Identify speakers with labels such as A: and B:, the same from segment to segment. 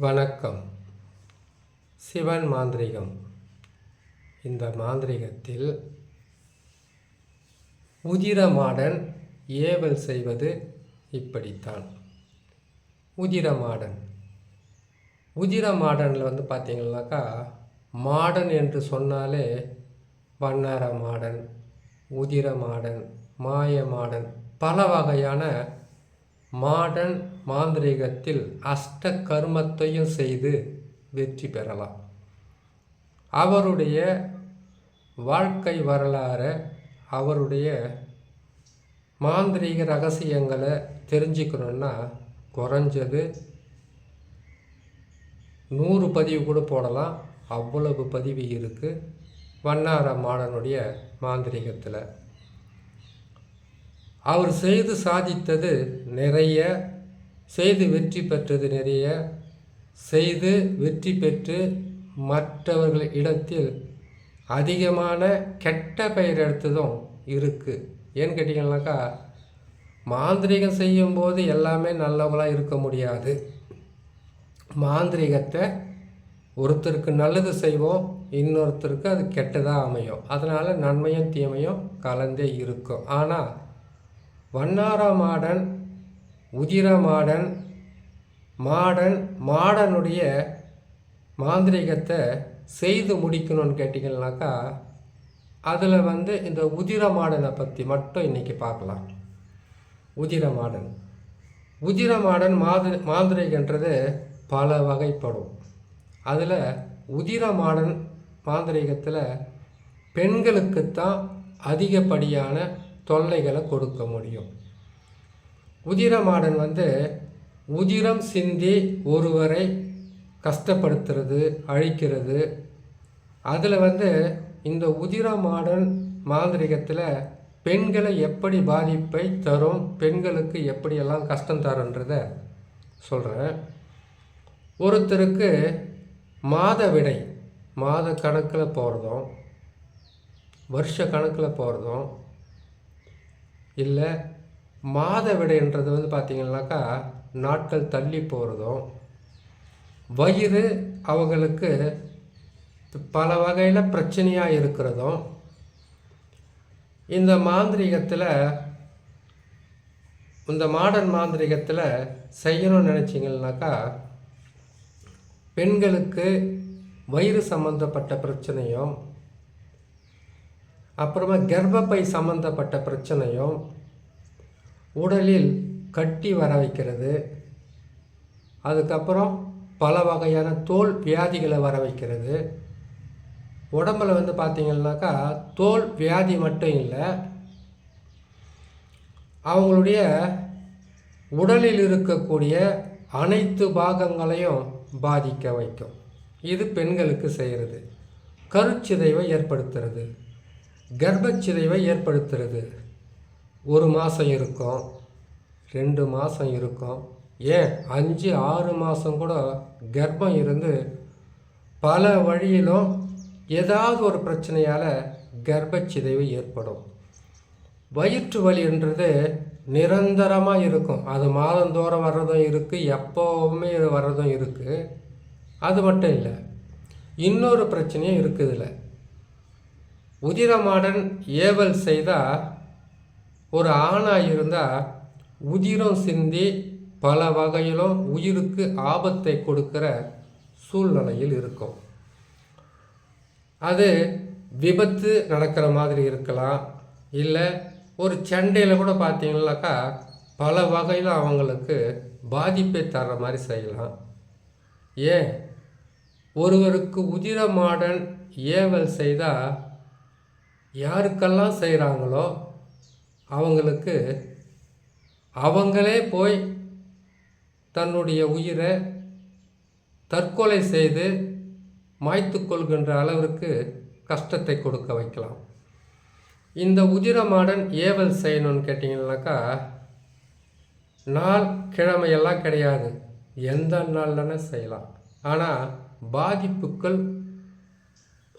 A: வணக்கம். சிவன் மாந்திரிகம். இந்த மாந்திரிகத்தில் உதிரமாடன் ஏவல் செய்வது இப்படித்தான். உதிரமாடன் உதிரமாடனில் வந்து பார்த்தீங்கன்னாக்கா மாடன் என்று சொன்னாலே வண்ணார மாடன் உதிர மாடன் மாய மாடன் பல வகையான மாடன் மாந்திரீகத்தில் அஷ்ட கர்மத்தையும் செய்து வெற்றி பெறலாம். அவருடைய வாழ்க்கை வரலாறு அவருடைய மாந்திரீக ரகசியங்களை தெரிஞ்சுக்கணுன்னா குறைஞ்சது நூறு பதிவு கூட போடலாம். அவ்வளவு பதிவு இருக்குது வண்ணார மாடனுடைய மாந்திரீகத்தில். அவர் செய்து சாதித்தது நிறைய செய்து வெற்றி பெற்றது நிறைய செய்து வெற்றி பெற்று மற்றவர்கள் இடத்தில் அதிகமான கெட்ட பெயர் எடுத்ததும் இருக்குது ஏன்னு கேட்டிங்கன்னாக்கா மாந்திரிகம் செய்யும்போது எல்லாமே நல்லவங்களாக இருக்க முடியாது. மாந்திரிகத்தை ஒருத்தருக்கு நல்லது செய்வோம் இன்னொருத்தருக்கு அது கெட்டதாக அமையும். அதனால் நன்மையும் தீமையும் கலந்தே இருக்கும். ஆனால் வண்ணார மாடன் உதிர மாடன் மாடன் மாடனுடைய மாந்திரிகத்தை செய்து முடிக்கணும்னு கேட்டிங்கன்னாக்கா அதில் வந்து இந்த உதிர மாடனை பற்றி மட்டும் இன்றைக்கி பார்க்கலாம். உதிர மாடன் உதிர மாடன் மாது மாந்திரிகன்றது பல வகைப்படும். அதில் உதிர மாடன் மாந்திரிகத்தில் பெண்களுக்குத்தான் அதிகப்படியான தொல்லைகளை கொடுக்க முடியும். உதிரமாடன் வந்து உதிரம் சிந்தி ஒருவரை கஷ்டப்படுத்துறது அழிக்கிறது. அதில் வந்து இந்த உதிரமாடன் மாந்திரிகத்தில் பெண்களை எப்படி பாதிப்பை தரும் பெண்களுக்கு எப்படியெல்லாம் கஷ்டம் தருன்றத சொல்கிறேன் ஒருத்தருக்கு மாத விடை மாத கணக்கில் போகிறதும் வருஷ கணக்கில் போகிறதும் இல்லை மாத விடைன்றது வந்து பார்த்திங்கனாக்கா நாட்கள் தள்ளி போகிறதும் வயிறு அவங்களுக்கு பல வகையில் பிரச்சனையாக இருக்கிறதும் இந்த மாந்திரிகத்தில் இந்த மாடர்ன் மாந்திரிகத்தில் செய்யணும்னு நினச்சிங்கனாக்கா பெண்களுக்கு வயிறு சம்மந்தப்பட்ட பிரச்சனையும் அப்புறமா கர்ப்பப்பை சம்மந்தப்பட்ட பிரச்சனையும் உடலில் கட்டி வர வைக்கிறது. அதுக்கப்புறம் பல வகையான தோல் வியாதிகளை வர வைக்கிறது. உடம்பில் வந்து பார்த்திங்கனாக்கா தோல் வியாதி மட்டும் இல்லை அவங்களுடைய உடலில் இருக்கக்கூடிய அனைத்து பாகங்களையும் பாதிக்க வைக்கும். இது பெண்களுக்கு செய்கிறது. கருச்சிதைவை ஏற்படுத்துறது. கர்ப்பச்சிதைவை ஏற்படுத்துறது. ஒரு மாதம் இருக்கும் ரெண்டு மாதம் இருக்கும். ஏன்? அஞ்சு ஆறு மாதம் கூட கர்ப்பம் இருந்து பல வழியிலும் ஏதாவது ஒரு பிரச்சனையால் கர்ப்பச்சிதைவு ஏற்படும். வயிற்று வலின்றது நிரந்தரமாக இருக்கும். அது மாதந்தோறும் வர்றதும் இருக்குது எப்போவுமே வர்றதும் இருக்குது அது மட்டும் இல்லை இன்னொரு பிரச்சனையும் இருக்குதுல்ல உதிரமாடன் ஏவல் செய்தால் ஒரு ஆணாக இருந்தால் உதிரம் சிந்தி பல வகையிலும் உயிருக்கு ஆபத்தை கொடுக்கிற சூழ்நிலையில் இருக்கும். அது விபத்து நடக்கிற மாதிரி இருக்கலாம். இல்லை ஒரு சண்டையில் கூட பார்த்தீங்கன்னாக்கா பல வகையில் அவங்களுக்கு பாதிப்பை தர்ற மாதிரி செய்யலாம். ஏன்? ஒருவருக்கு உதிரமாடன் ஏவல் செய்தால் யாருக்கெல்லாம் செய்கிறாங்களோ அவங்களுக்கு அவங்களே போய் தன்னுடைய உயிரை தற்கொலை செய்து மாய்த்து கொள்கின்ற அளவிற்கு கஷ்டத்தை கொடுக்க வைக்கலாம். இந்த உதிரமாடன் ஏவல் செய்யணும்னு கேட்டிங்கனாக்கா நாள் கிழமையெல்லாம் கிடையாது. எந்த நாள்லனே செய்யலாம். ஆனால் பாதிப்புகள்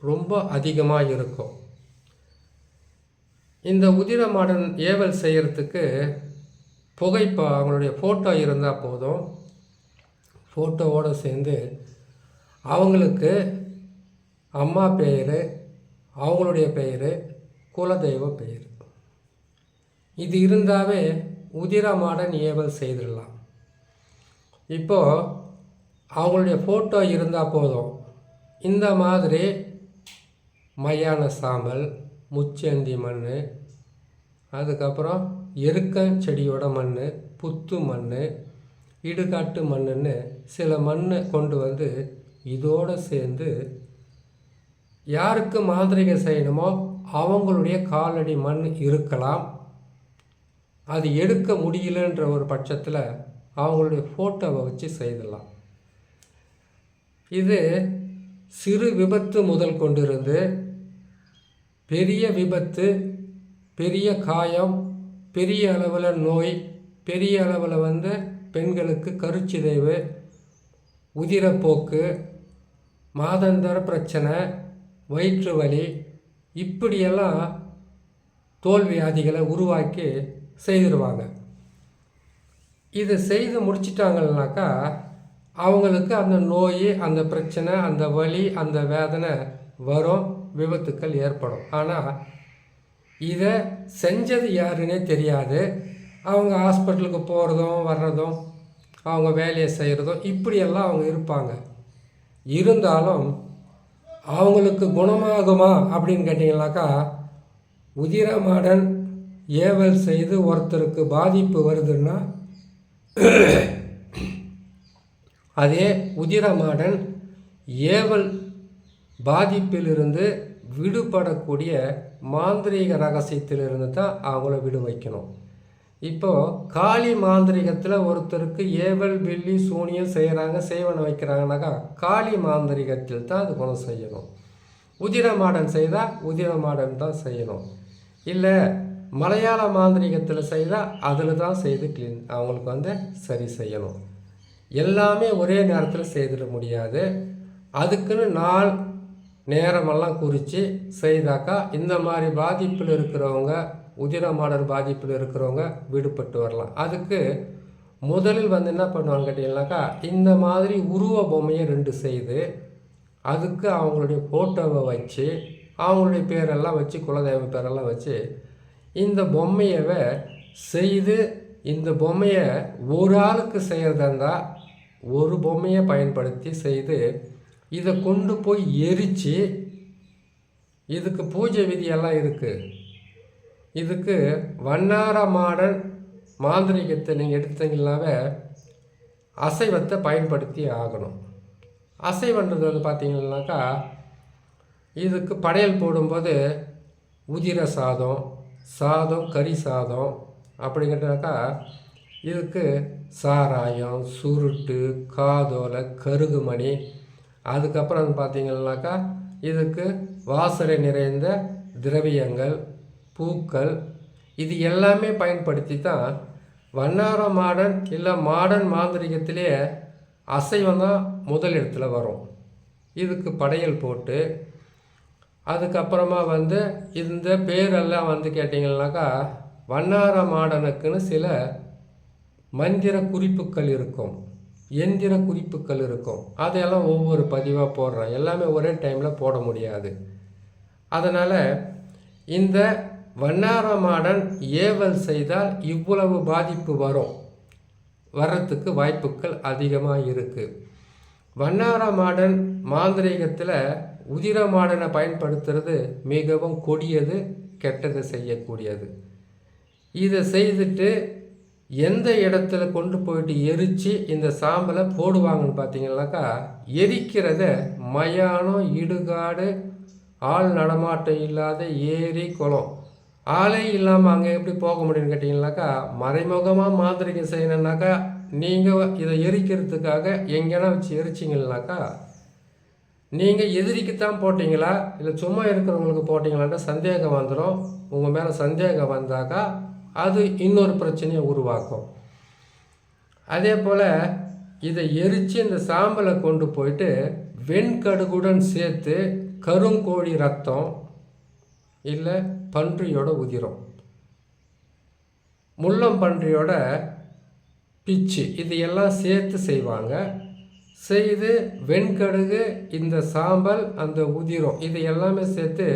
A: ரொம்ப அதிகமாக இருக்கும். இந்த உதிர மாடன் ஏவல் செய்கிறதுக்கு புகைப்பா அவங்களுடைய ஃபோட்டோ இருந்தால் போதும். ஃபோட்டோவோடு சேர்ந்து அவங்களுக்கு அம்மா பெயர் அவங்களுடைய பெயர் குலதெய்வ பெயர் இது இருந்தாவே உதிரமாடன் ஏவல் செய்திடலாம். இப்போது அவங்களுடைய ஃபோட்டோ இருந்தால் போதும். இந்த மாதிரி மையான சாம்பல் முச்சந்தி மண் அதுக்கப்புறம் எருக்கன் செடியோட மண் புத்து மண் இடுகாட்டு மண்ணுன்னு சில மண்ணை கொண்டு வந்து இதோடு சேர்ந்து யாருக்கு மாந்திரிகை செய்யணுமோ அவங்களுடைய காலடி மண் இருக்கலாம். அது எடுக்க முடியலன்ற ஒரு பட்சத்தில் அவங்களுடைய ஃபோட்டோவை வச்சு செய்திடலாம். இது சிறு விபத்து முதல் கொண்டிருந்து பெரிய விபத்து பெரிய காயம் பெரிய அளவில் நோய் பெரிய அளவில் வந்து பெண்களுக்கு கருச்சிதைவு உதிரப்போக்கு மாதந்தர பிரச்சனை வயிற்று வலி இப்படியெல்லாம் தோல்வியாதிகளை உருவாக்கி செய்திருவாங்க. இது செய்து முடிச்சிட்டாங்கன்னாக்கா அவங்களுக்கு அந்த நோய் அந்த பிரச்சனை அந்த வலி அந்த வேதனை வரும் விபத்துக்கள் ஏற்படும். ஆனால் இதை செஞ்சது யாருன்னே தெரியாது. அவங்க ஹாஸ்பிட்டலுக்கு போகிறதும் வர்றதும் அவங்க வேலையை செய்கிறதும் இப்படியெல்லாம் அவங்க இருப்பாங்க. இருந்தாலும் அவங்களுக்கு குணமாகுமா அப்படின்னு கேட்டிங்கனாக்கா உதிரமாடன் ஏவல் செய்து ஒருத்தருக்கு பாதிப்பு வருதுன்னா அதே உதிரமாடன் ஏவல் பாதிப்பிலிருந்து விடுபடக்கூடிய மாந்திரீக ரகசியத்திலிருந்து தான் அவங்கள விடு வைக்கணும். இப்போது காளி மாந்திரிகத்தில் ஒருத்தருக்கு ஏவல் வெள்ளி சூனியம் செய்கிறாங்க சேவனை வைக்கிறாங்கனாக்கா காளி மாந்திரிகத்தில் தான் அது குணம் செய்யணும். உதிரமாடன் செய்தால் உதிரமாடன் தான் செய்யணும். இல்லை மலையாள மாந்திரிகத்தில் செய்தால் அதில் தான் செய்து க்ளீன் அவங்களுக்கு வந்து சரி செய்யணும். எல்லாமே ஒரே நேரத்தில் செய்திட முடியாது. அதுக்குன்னு நாள் நேரமெல்லாம் குறித்து செய்தாக்கா இந்த மாதிரி பாதிப்பில் இருக்கிறவங்க உதிரமாடல் பாதிப்பில் இருக்கிறவங்க விடுபட்டு வரலாம். அதுக்கு முதலில் வந்து என்ன பண்ணுவாங்க கேட்டிங்கனாக்கா இந்த மாதிரி உருவ பொம்மையை ரெண்டு செய்து அதுக்கு அவங்களுடைய ஃபோட்டோவை வச்சு அவங்களுடைய பேரெல்லாம் வச்சு குலதெய்வ பேரெல்லாம் வச்சு இந்த பொம்மையவை செய்து இந்த பொம்மையை ஒரு ஆளுக்கு செய்கிறதா இருந்தால் ஒரு பொம்மையை பயன்படுத்தி செய்து இதை கொண்டு போய் எரித்து இதுக்கு பூஜை விதியெல்லாம் இருக்குது இதுக்கு வண்ணார மாடன் மாந்திரிகத்தை நீங்கள் எடுத்தீங்கன்னாவே அசைவத்தை பயன்படுத்தி ஆகணும். அசைவன்றது வந்து பார்த்தீங்கன்னாக்கா இதுக்கு படையல் போடும்போது உதிர சாதம் சாதம் கறி சாதம் அப்படிங்கிறனாக்கா இதுக்கு சாராயம் சுருட்டு காதோலை கருகுமணி அதுக்கப்புறம் வந்து பார்த்தீங்கன்னாக்கா இதுக்கு வாசனை நிறைந்த திரவியங்கள் பூக்கள் இது எல்லாமே பயன்படுத்தி தான் வண்ணார மாடன் இல்லை மாடன் மாந்திரிகத்திலே அசைவம் தான் முதல் வரும். இதுக்கு படையல் போட்டு அதுக்கப்புறமா வந்து இந்த பேரெல்லாம் வந்து கேட்டிங்கனாக்கா வண்ணார மாடனுக்குன்னு சில மந்திர குறிப்புகள் இருக்கும். எந்திர குறிப்புகள் இருக்கும். அதையெல்லாம் ஒவ்வொரு பதிவாக போடுறேன் எல்லாமே ஒரே டைமில் போட முடியாது. அதனால் இந்த வண்ணார மாடன் ஏவல் செய்தால் இவ்வளவு பாதிப்பு வரும். வர்றதுக்கு வாய்ப்புகள் அதிகமாக இருக்குது வண்ணார மாடன் மாந்திரீகத்தில் உதிர மாடனை பயன்படுத்துறது மிகவும் கொடியது கெட்டது செய்யக்கூடியது. இதை செய்துட்டு எந்த இடத்துல கொண்டு போயிட்டு எரித்து இந்த சாம்பலை போடுவாங்கன்னு பார்த்தீங்கன்னாக்கா எரிக்கிறத மயானம் இடுகாடு ஆள் நடமாட்டம் இல்லாத ஏரி குளம். ஆளே இல்லாமல் அங்கே எப்படி போக முடியும்னு கேட்டிங்கனாக்கா மறைமுகமாக மாந்திரிகை செய்யணுன்னாக்கா நீங்கள் இதை எரிக்கிறதுக்காக எங்கேனா வச்சு எரிச்சிங்கனாக்கா நீங்கள் எதிரிக்குத்தான் போட்டிங்களா? இல்லை சும்மா இருக்கிறவங்களுக்கு போட்டிங்களான்ற சந்தேகம் வந்துடும் உங்கள் மேலே சந்தேகம் வந்தாக்கா அது இன்னொரு பிரச்சனையை உருவாக்கும். அதே போல் இதை எரித்து இந்த சாம்பலை கொண்டு போயிட்டு வெண்கடுகுடன் சேர்த்து கருங்கோழி ரத்தம் இல்லை பன்றியோட உதிரம். முள்ளம் பன்றியோட பிச்சு இதையெல்லாம் சேர்த்து செய்வாங்க. செய்து வெண்கடுகு இந்த சாம்பல் அந்த உதிரம் இது எல்லாமே சேர்த்து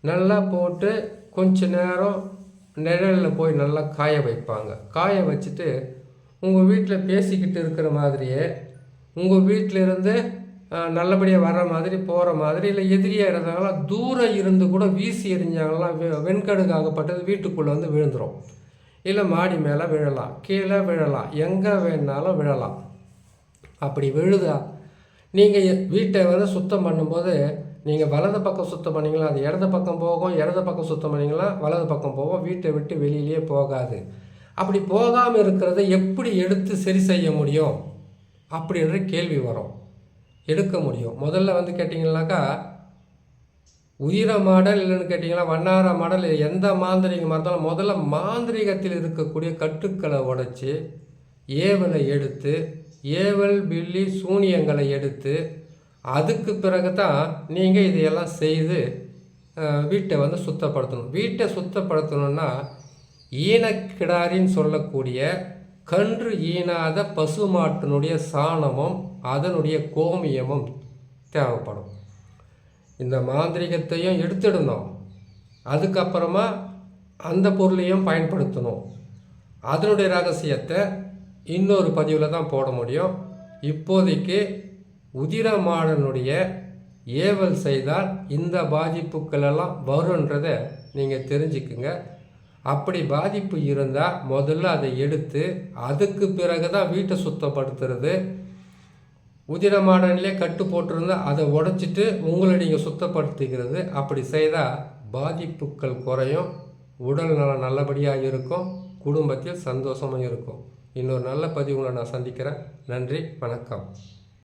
A: நல்லா போட்டு கொஞ்ச நேரம் நிழலில் போய் நல்லா காய வைப்பாங்க. காய வச்சுட்டு உங்கள் வீட்டில் பேசிக்கிட்டு இருக்கிற மாதிரியே உங்கள் வீட்டிலேருந்து நல்லபடியாக வர்ற மாதிரி போகிற மாதிரி இல்லை எதிரியாக இருந்தாங்களா தூரம் இருந்து கூட வீசி எறிஞ்சாங்களாம் வெ வெண்கடுகாகப்பட்டது வீட்டுக்குள்ளே வந்து விழுந்துடும் இல்லை மாடி மேலே விழலாம் கீழே விழலாம் எங்கே வேணாலும் விழலாம். அப்படி விழுதா நீங்கள் வீட்டை வந்து சுத்தம் பண்ணும்போது நீங்கள் வலது பக்கம் சுத்தம் பண்ணீங்களா அது இடது பக்கம் போகும் இடது பக்கம் சுத்தம் பண்ணீங்களா வலது பக்கம் போகும் வீட்டை விட்டு வெளியிலேயே போகாது. அப்படி போகாமல் இருக்கிறத எப்படி எடுத்து சரி செய்ய முடியும்? அப்படின்ற கேள்வி வரும். எடுக்க முடியும். முதல்ல வந்து கேட்டிங்கனாக்கா உயிர மாடல் இல்லைன்னு கேட்டிங்கன்னா வண்ணார மாடல் எந்த மாந்திரிகமாக இருந்தாலும் முதல்ல மாந்திரிகத்தில் இருக்கக்கூடிய கட்டுக்களை உடைச்சி ஏவலை எடுத்து ஏவல் பில்லி சூனியங்களை எடுத்து அதுக்கு பிறகு தான் நீங்கள் இதையெல்லாம் செய்து வீட்டை வந்து சுத்தப்படுத்தணும். வீட்டை சுத்தப்படுத்தணும்னா ஈனக்கிடாரின்னு சொல்லக்கூடிய கன்று ஈனாத பசுமாட்டினுடைய சாணமும் அதனுடைய கோமியமும் தேவைப்படும். இந்த மாந்திரிகத்தையும் எடுத்துடணும். அதுக்கப்புறமா அந்த பொருளையும் பயன்படுத்தணும். அதனுடைய ரகசியத்தை இன்னொரு பதிவில் தான் போட முடியும். இப்போதைக்கு உதிரமாடனுடைய ஏவல் செய்தால் இந்த பாதிப்புகள் எல்லாம் வருன்றதை நீங்கள் தெரிஞ்சுக்குங்க. அப்படி பாதிப்பு இருந்தால் முதல்ல அதை எடுத்து அதுக்கு பிறகு தான் வீட்டை சுத்தப்படுத்துறது. உதிரமாடனிலே கட்டு போட்டிருந்தால் அதை உடச்சிட்டு உங்களை நீங்கள் சுத்தப்படுத்திக்கிறது. அப்படி செய்தால் பாதிப்புகள் குறையும் உடல் நலம் நல்லபடியாக இருக்கும் குடும்பத்தில் சந்தோஷமாக இருக்கும். இன்னொரு நல்ல பதிவுகளை நான் சந்திக்கிறேன். நன்றி வணக்கம்.